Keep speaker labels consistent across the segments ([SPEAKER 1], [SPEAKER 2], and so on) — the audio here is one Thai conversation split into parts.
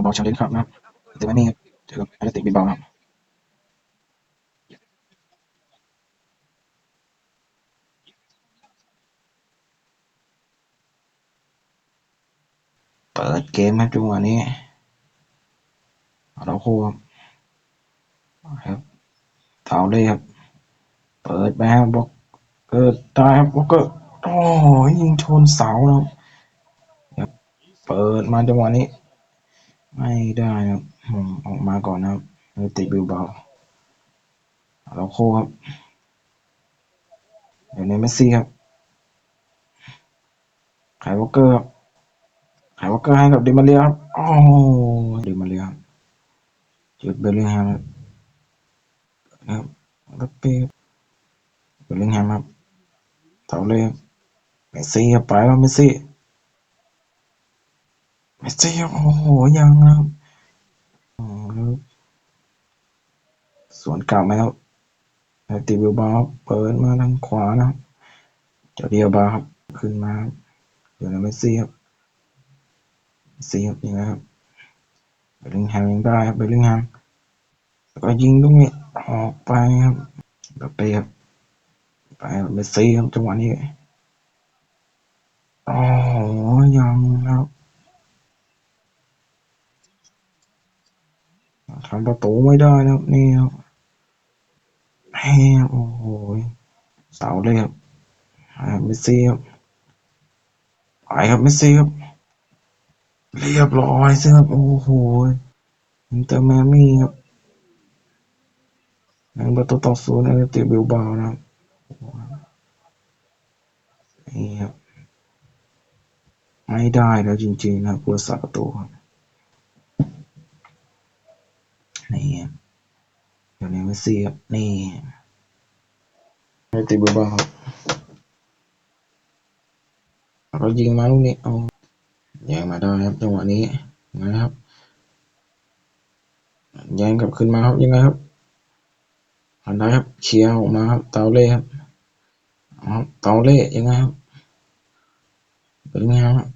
[SPEAKER 1] ของบอลชาเลนครับนะแต่ว่านี่ครับเจอกับแอตเลติกบิลบาครับเปิดเกมครับจังหวะนี้เราโคครับครับเท้าเลยครับ เปิดไปครับบล็อกเกิดได้ครับบล็อกเกอร์โอ้ยยิงชนเสาแล้วเปิดมาจังหวะนี้ ไม่ได้ครับผมออกมาก่อนนะครับแอตเลติกบิลบาเราโคครับ เดี๋ยวในเมสซี่ครับไขายวอลเกอร์ครับไขายวอลเกอร์ให้กับดิมาเรียครับโอ้ดิมาเรียครับจุดเบลลิงแฮมครับครับล้วเปเบลลิงแฮมครับเท่าเลยเมสซี่ครับไปแล้วเมสซี่ เมสซี่โอ้โหยังนะครับอ๋อครับสวนกลับไหมครับแอตเลติกบิลบารับเปิดมาทางขวานะครับเจ้าเดียบาครับขึ้นมาเดี๋ยวนะเมสซี่ครับเมสซี่ครับยังไงครับเบลลิงแฮมยังได้ครับเบลลิงแฮมแล้วก็ยิงตรงนี้ออกไปครับแล้วไปครับไปเมสซี่ครับจังหวะนี้โอ้โหยังครับ ทำประตูไม่ได้นะครับนี่ครับแฮมโอ้โหเสาเลยครับอ่าเมสซี่ครับไปครับเมสซี่ครับเรียบร้อยสิครับโอ้โหอินเตอร์แมมี่ครับหนึ่งประตูต่อศูนย์แอเลติกบิลบานะครับนี่ครับไม่ได้แล้วจริงๆนะครับผู้รักษาประตูครับนี่ครับเดี๋ยว นี้เมสซี่ครับ นี่แอตเลติกบิลบาครับเรายิงมาลูกนี้เอาแย่งมาได้ครับจังหวะนี้นะครับแย่งกลับขึ้นมาครับยังไงครับอันได้ครับเคลียร์ออกมาครับเตาเล่ครับเอาครับเตาเล่ยังไงครับเป็นไงครับ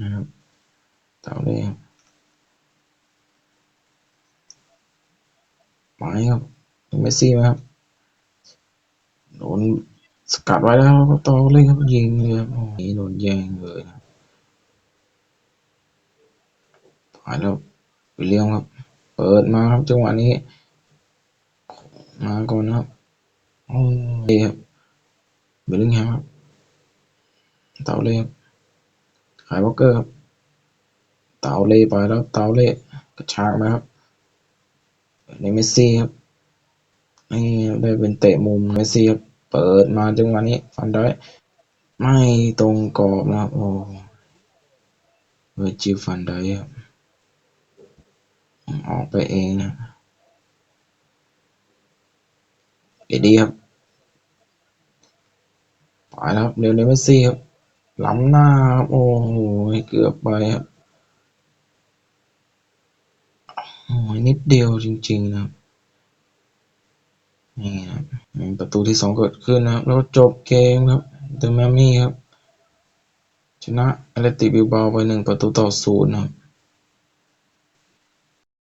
[SPEAKER 1] นะครับเตาเล่ครับ ไปครับเมสซี่ไหมครับโดนสกัดไว้แล้วครับเตาเล่ครับยิงเลยครับโอ้โดนแย่งเลยนะไปแล้ววิลเลียมครับ เปิดมาครับจังหวะนี้ มาก่อนนะครับโอ้ยครับเบลลิงแฮมครับเตาเล่ครับขายวอลเกอร์ครับเตาเล่ไปแล้วเตาเล่กระชากไหมครับ นเมสซี่ครับนี่ได้เป็นเตะมุมเมสซี่ครับเปิดมาจังหวะนี้ฟันได้ไม่ตรงกรอบนะครับโอ้เวจิฟันได้ครับออกไปเองนะเอ็ดดี้ครับไปแล้วเดี๋ยวในเมสซี่ครับล้ำหน้าครับโอ้โหเกือบไปครับ โอ้ยนิดเดียวจริง ๆ นะครับนี่ครับประตูที่สองเกิดขึ้นนะครับ แล้วจบเกมครับเดอะแมมมี่ครับ ชนะเอเลติบิลบาไปหนึ่งประตูต่อศูนย์นะครับ